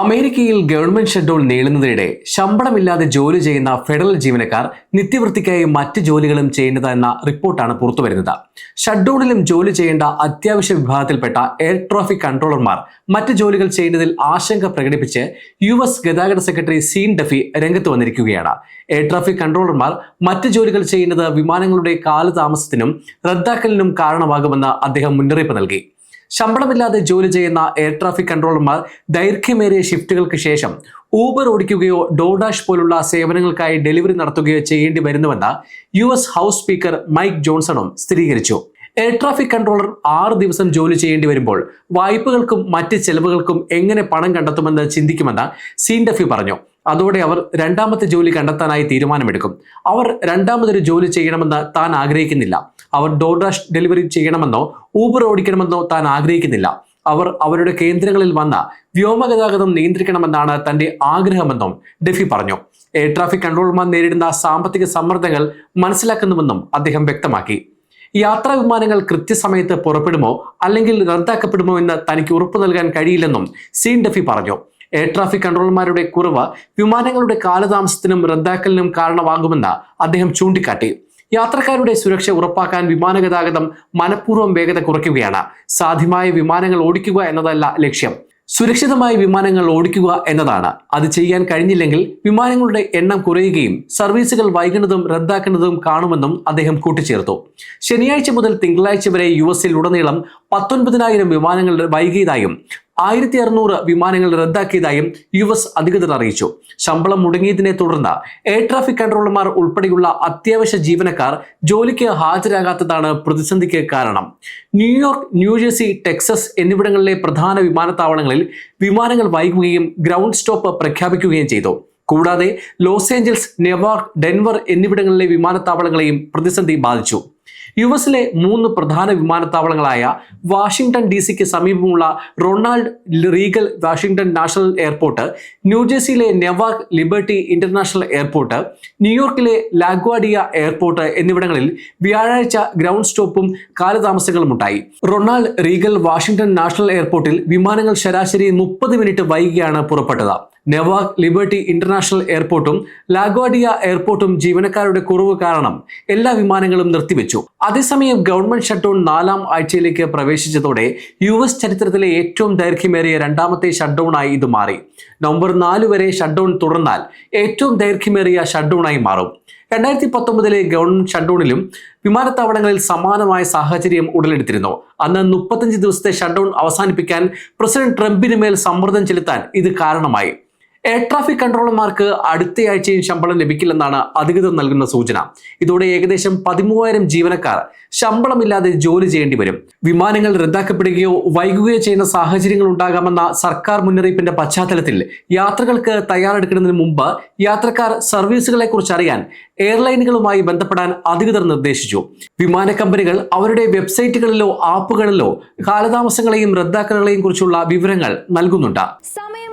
അമേരിക്കയിൽ government schedule നീളുന്നതിനിടെ ശമ്പളമില്ലാതെ ജോലി ചെയ്യുന്ന ഫെഡറൽ ജീവനക്കാർ നിത്യവൃത്തിക്കായി മറ്റ് ജോലികളും ചെയ്യേണ്ടതെന്ന റിപ്പോർട്ടാണ് പുറത്തുവരുന്നത്. ഷട്ട്ഡൌണിലും ജോലി ചെയ്യേണ്ട അത്യാവശ്യ വിഭാഗത്തിൽപ്പെട്ട എയർ ട്രാഫിക് കൺട്രോളർമാർ മറ്റ് ജോലികൾ ചെയ്യുന്നതിൽ ആശങ്ക പ്രകടിപ്പിച്ച് യു എസ് ഗതാഗത സെക്രട്ടറി സീൻ ഡഫി രംഗത്ത് വന്നിരിക്കുകയാണ്. എയർ ട്രാഫിക് കൺട്രോളർമാർ മറ്റ് ജോലികൾ ചെയ്യുന്നത് വിമാനങ്ങളുടെ കാലതാമസത്തിനും റദ്ദാക്കലിനും കാരണമാകുമെന്ന് അദ്ദേഹം മുന്നറിയിപ്പ് നൽകി. ശമ്പളമില്ലാതെ ജോലി ചെയ്യുന്ന എയർ ട്രാഫിക് കൺട്രോളർമാർ ദൈർഘ്യമേറിയ ഷിഫ്റ്റുകൾക്ക് ശേഷം ഊബർ ഓടിക്കുകയോ ഡോഡാഷ് പോലുള്ള സേവനങ്ങൾക്കായി ഡെലിവറി നടത്തുകയോ ചെയ്യേണ്ടി വരുന്നുവെന്ന് U S house speaker Mike ജോൺസണും സ്ഥിരീകരിച്ചു. എയർ ട്രാഫിക് കൺട്രോളർ ആറ് ദിവസം ജോലി ചെയ്യേണ്ടി വരുമ്പോൾ വായ്പകൾക്കും മറ്റ് ചെലവുകൾക്കും എങ്ങനെ പണം കണ്ടെത്തുമെന്ന് ചിന്തിക്കുമെന്ന് സീൻഡഫി പറഞ്ഞു. അതോടെ അവർ രണ്ടാമത്തെ ജോലി കണ്ടെത്താനായി തീരുമാനമെടുക്കും. അവർ രണ്ടാമതൊരു ജോലി ചെയ്യണമെന്ന് താൻ ആഗ്രഹിക്കുന്നില്ല. അവർ ഡോഡാഷ് ഡെലിവറി ചെയ്യണമെന്നോ ഊബർ ഓടിക്കണമെന്നോ താൻ ആഗ്രഹിക്കുന്നില്ല. അവർ അവരുടെ കേന്ദ്രങ്ങളിൽ വന്ന വ്യോമഗതാഗതം നിയന്ത്രിക്കണമെന്നാണ് തന്റെ ആഗ്രഹമെന്നും ഡെഫി പറഞ്ഞു. എയർ ട്രാഫിക് കൺട്രോളർമാർ നേരിടുന്ന സാമ്പത്തിക സമ്മർദ്ദങ്ങൾ മനസ്സിലാക്കുന്നുവെന്നും അദ്ദേഹം വ്യക്തമാക്കി. യാത്രാ വിമാനങ്ങൾ കൃത്യസമയത്ത് പുറപ്പെടുമോ അല്ലെങ്കിൽ റദ്ദാക്കപ്പെടുമോ എന്ന് തനിക്ക് ഉറപ്പു നൽകാൻ കഴിയില്ലെന്നും സീൻ ഡെഫി പറഞ്ഞു. എയർ ട്രാഫിക് കൺട്രോളർമാരുടെ കുറവ് വിമാനങ്ങളുടെ കാലതാമസത്തിനും റദ്ദാക്കലിനും കാരണമാകുമെന്ന് അദ്ദേഹം ചൂണ്ടിക്കാട്ടി. യാത്രക്കാരുടെ സുരക്ഷ ഉറപ്പാക്കാൻ വിമാന ഗതാഗതം മനഃപൂർവം വേഗത കുറയ്ക്കുകയാണ്. സാധ്യമായ വിമാനങ്ങൾ ഓടിക്കുക എന്നതല്ല ലക്ഷ്യം. സുരക്ഷിതമായ വിമാനങ്ങൾ ഓടിക്കുക എന്നതാണ്. അത് ചെയ്യാൻ കഴിഞ്ഞില്ലെങ്കിൽ വിമാനങ്ങളുടെ എണ്ണം കുറയുകയും സർവീസുകൾ വൈകുന്നതും റദ്ദാക്കുന്നതും കാണുമെന്നും അദ്ദേഹം കൂട്ടിച്ചേർത്തു. ശനിയാഴ്ച മുതൽ തിങ്കളാഴ്ച വരെ യു എസിൽ ഉടനീളം പത്തൊൻപതിനായിരം വിമാനങ്ങൾ വൈകിയതായും ആയിരത്തി അറുന്നൂറ് വിമാനങ്ങൾ റദ്ദാക്കിയതായും യു എസ് അധികൃതർ അറിയിച്ചു. ശമ്പളം മുടങ്ങിയതിനെ തുടർന്ന് എയർ ട്രാഫിക് കൺട്രോളർമാർ ഉൾപ്പെടെയുള്ള അത്യാവശ്യ ജീവനക്കാർ ജോലിക്ക് ഹാജരാകാത്തതാണ് പ്രതിസന്ധിക്ക് കാരണം. ന്യൂയോർക്ക് ന്യൂജേഴ്സി ടെക്സസ് എന്നിവിടങ്ങളിലെ പ്രധാന വിമാനത്താവളങ്ങളിൽ വിമാനങ്ങൾ വൈകുകയും ഗ്രൗണ്ട് സ്റ്റോപ്പ് പ്രഖ്യാപിക്കുകയും ചെയ്തു. കൂടാതെ ലോസ് ഏഞ്ചൽസ് നെവാർക്ക് ഡെൻവർ എന്നിവിടങ്ങളിലെ വിമാനത്താവളങ്ങളെയും പ്രതിസന്ധി ബാധിച്ചു. യു എസിലെ മൂന്ന് പ്രധാന വിമാനത്താവളങ്ങളായ വാഷിംഗ്ടൺ ഡി സിക്ക് സമീപമുള്ള Ronald Reagan Washington national airport ന്യൂജേഴ്സിയിലെ Newark liberty international airport ന്യൂയോർക്കിലെ ലാഗ്വാഡിയ എയർപോർട്ട് എന്നിവിടങ്ങളിൽ വ്യാഴാഴ്ച ഗ്രൗണ്ട് സ്റ്റോപ്പും കാലതാമസങ്ങളും ഉണ്ടായി. റൊണാൾഡ് റീഗൽ വാഷിംഗ്ടൺ നാഷണൽ എയർപോർട്ടിൽ വിമാനങ്ങൾ ശരാശരി മുപ്പത് മിനിറ്റ് വൈകിയാണ് പുറപ്പെട്ടത്. നെവാക് ലിബർട്ടി ഇന്റർനാഷണൽ എയർപോർട്ടും ലാഗ്വാഡിയ എയർപോർട്ടും ജീവനക്കാരുടെ കുറവ് കാരണം എല്ലാ വിമാനങ്ങളും നിർത്തിവെച്ചു. അതേസമയം ഗവൺമെന്റ് ഷട്ട്ഡൌൺ നാലാം ആഴ്ചയിലേക്ക് പ്രവേശിച്ചതോടെ യു എസ് ചരിത്രത്തിലെ ഏറ്റവും ദൈർഘ്യമേറിയ രണ്ടാമത്തെ ഷട്ട്ഡൌണായി ഇത് മാറി. നവംബർ നാല് വരെ ഷട്ട്ഡൌൺ തുടർന്നാൽ ഏറ്റവും ദൈർഘ്യമേറിയ ഷട്ട്ഡൌണായി മാറും. രണ്ടായിരത്തി പത്തൊമ്പതിലെ ഗവൺമെന്റ് ഷട്ട്ഡൌണിലും വിമാനത്താവളങ്ങളിൽ സമാനമായ സാഹചര്യം ഉടലെടുത്തിരുന്നു. അന്ന് മുപ്പത്തഞ്ച് ദിവസത്തെ ഷട്ട്ഡൌൺ അവസാനിപ്പിക്കാൻ പ്രസിഡന്റ് ട്രംപിന് മേൽ സമ്മർദ്ദം ചെലുത്താൻ ഇത് കാരണമായി. എയർ ട്രാഫിക് കൺട്രോളർമാർക്ക് അടുത്തയാഴ്ചയും ശമ്പളം ലഭിക്കില്ലെന്നാണ് അധികൃതർ നൽകുന്ന സൂചന. ഇതോടെ ഏകദേശം പതിമൂവായിരം ജീവനക്കാർ ശമ്പളമില്ലാതെ ജോലി ചെയ്യേണ്ടി വരും. വിമാനങ്ങൾ റദ്ദാക്കപ്പെടുകയോ വൈകുകയോ ചെയ്യുന്ന സാഹചര്യങ്ങൾ ഉണ്ടാകാമെന്ന സർക്കാർ മുന്നറിയിപ്പിന്റെ പശ്ചാത്തലത്തിൽ യാത്രകൾക്ക് തയ്യാറെടുക്കുന്നതിന് മുമ്പ് യാത്രക്കാർ സർവീസുകളെ കുറിച്ച് അറിയാൻ എയർലൈനുകളുമായി ബന്ധപ്പെടാൻ അധികൃതർ നിർദ്ദേശിച്ചു. വിമാന കമ്പനികൾ അവരുടെ വെബ്സൈറ്റുകളിലോ ആപ്പുകളിലോ കാലതാമസങ്ങളെയും റദ്ദാക്കലുകളെയും കുറിച്ചുള്ള വിവരങ്ങൾ നൽകുന്നുണ്ട്. സമയം